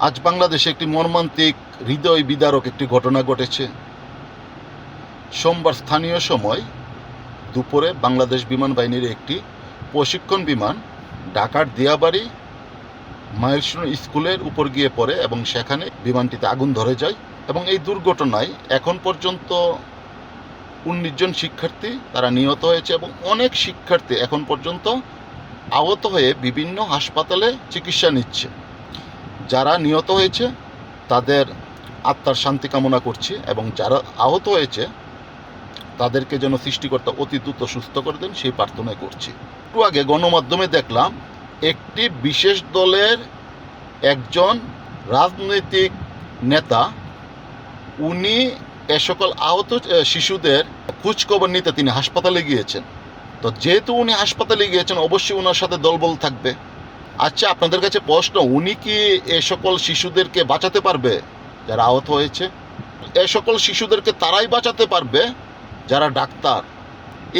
আজ বাংলাদেশে একটি মর্মান্তিক হৃদয় বিদারক একটি ঘটনা ঘটেছে। সোমবার স্থানীয় সময় দুপুরে বাংলাদেশ বিমান বাহিনীর একটি প্রশিক্ষণ বিমান ঢাকার দিয়াবাড়ি মাইলস্টোন স্কুলের উপর গিয়ে পড়ে এবং সেখানে বিমানটিতে আগুন ধরে যায় এবং এই দুর্ঘটনায় এখন পর্যন্ত উনিশ জন শিক্ষার্থী তারা নিহত হয়েছে এবং অনেক শিক্ষার্থী এখন পর্যন্ত আহত হয়ে বিভিন্ন হাসপাতালে চিকিৎসা নিচ্ছে। যারা নিহত হয়েছে, তাদের আত্মার শান্তি কামনা করছি এবং যারা আহত হয়েছে, তাদেরকে যেন সৃষ্টিকর্তা অতি দ্রুত সুস্থ করে দেন, সেই প্রার্থনাই করছি। একটু আগে গণমাধ্যমে দেখলাম, একটি বিশেষ দলের একজন রাজনৈতিক নেতা, উনি এ সকল আহত শিশুদের খোঁজখবর নিতে তিনি হাসপাতালে গিয়েছেন। তো যেহেতু উনি হাসপাতালে গিয়েছেন, অবশ্যই ওনার সাথে দলবল থাকবে। আচ্ছা আপনাদের কাছে প্রশ্ন, উনি কি এ সকল শিশুদেরকে বাঁচাতে পারবে? যারা আহত হয়েছে। এ সকল শিশুদেরকে তারাই বাঁচাতে পারবে, যারা ডাক্তার।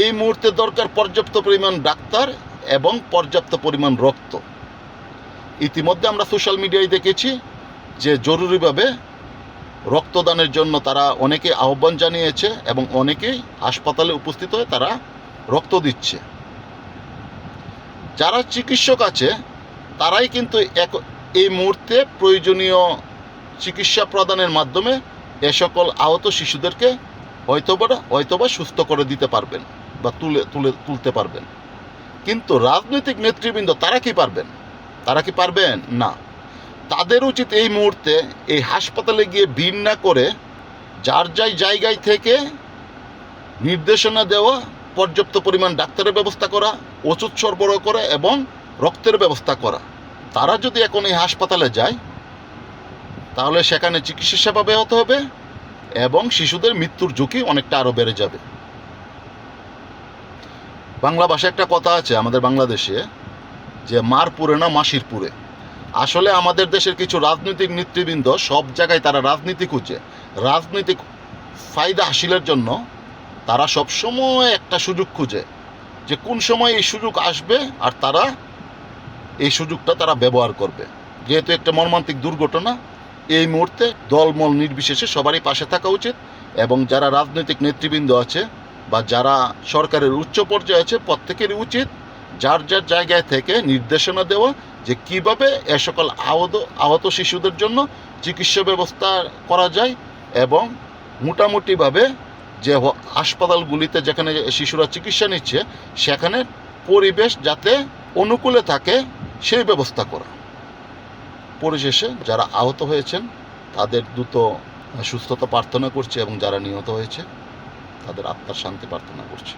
এই মুহূর্তে দরকার পর্যাপ্ত পরিমাণ ডাক্তার এবং পর্যাপ্ত পরিমাণ রক্ত। ইতিমধ্যে আমরা সোশ্যাল মিডিয়ায় দেখেছি যে জরুরিভাবে রক্তদানের জন্য তারা অনেকে আহ্বান জানিয়েছে এবং অনেকেই হাসপাতালে উপস্থিত হয়ে তারা রক্ত দিচ্ছে। যারা চিকিৎসক আছে তারাই কিন্তু এক এই মুহূর্তে প্রয়োজনীয় চিকিৎসা প্রদানের মাধ্যমে এ সকল আহত শিশুদেরকে হয়তোবা হয়তোবা সুস্থ করে দিতে পারবেন বা তুলে তুলে তুলতে পারবেন। কিন্তু রাজনৈতিক নেতৃবৃন্দ তারা কি পারবেন? তারা কি পারবেন? না। তাদের উচিত এই মুহূর্তে এই হাসপাতালে গিয়ে ভিড় না করে যার যাই জায়গায় থেকে নির্দেশনা দেওয়া, পর্যাপ্ত পরিমাণ ডাক্তারের ব্যবস্থা করা, ওষুধ সরবরাহ করা এবং রক্তের ব্যবস্থা করা। তারা যদি এখন এই হাসপাতালে যায়, তাহলে সেখানে চিকিৎসা সেবা ব্যাহত হবে এবং শিশুদের মৃত্যুর ঝুঁকি অনেকটা আরও বেড়ে যাবে। বাংলা ভাষায় একটা কথা আছে আমাদের বাংলাদেশে, যে মার পুরে না মাসির পুরে আসলে আমাদের দেশের কিছু রাজনৈতিক নেতৃবৃন্দ সব জায়গায় তারা রাজনীতি খুঁজে। রাজনৈতিক ফায়দা হাসিলের জন্য তারা সব সময় একটা সুযোগ খুঁজে, যে কোন সময় এই সুযোগ আসবে আর তারা এই সুযোগটা তারা ব্যবহার করবে। যেহেতু একটা মর্মান্তিক দুর্ঘটনা, এই মুহূর্তে দলমল নির্বিশেষে সবারই পাশে থাকা উচিত এবং যারা রাজনৈতিক নেতৃবৃন্দ আছে বা যারা সরকারের উচ্চ পর্যায়ে আছে, প্রত্যেকেরই উচিত যার যার জায়গায় থেকে নির্দেশনা দেওয়া যে কীভাবে এ সকল আহত আহত শিশুদের জন্য চিকিৎসা ব্যবস্থা করা যায় এবং মোটামুটিভাবে যে হাসপাতালগুলিতে যেখানে শিশুরা চিকিৎসা নিচ্ছে সেখানে পরিবেশ যাতে অনুকূলে থাকে সেই ব্যবস্থা করা। পরিশেষে যারা আহত হয়েছেন, তাদের দ্রুত সুস্থতা প্রার্থনা করছে এবং যারা নিহত হয়েছে, তাদের আত্মার শান্তি প্রার্থনা করছে।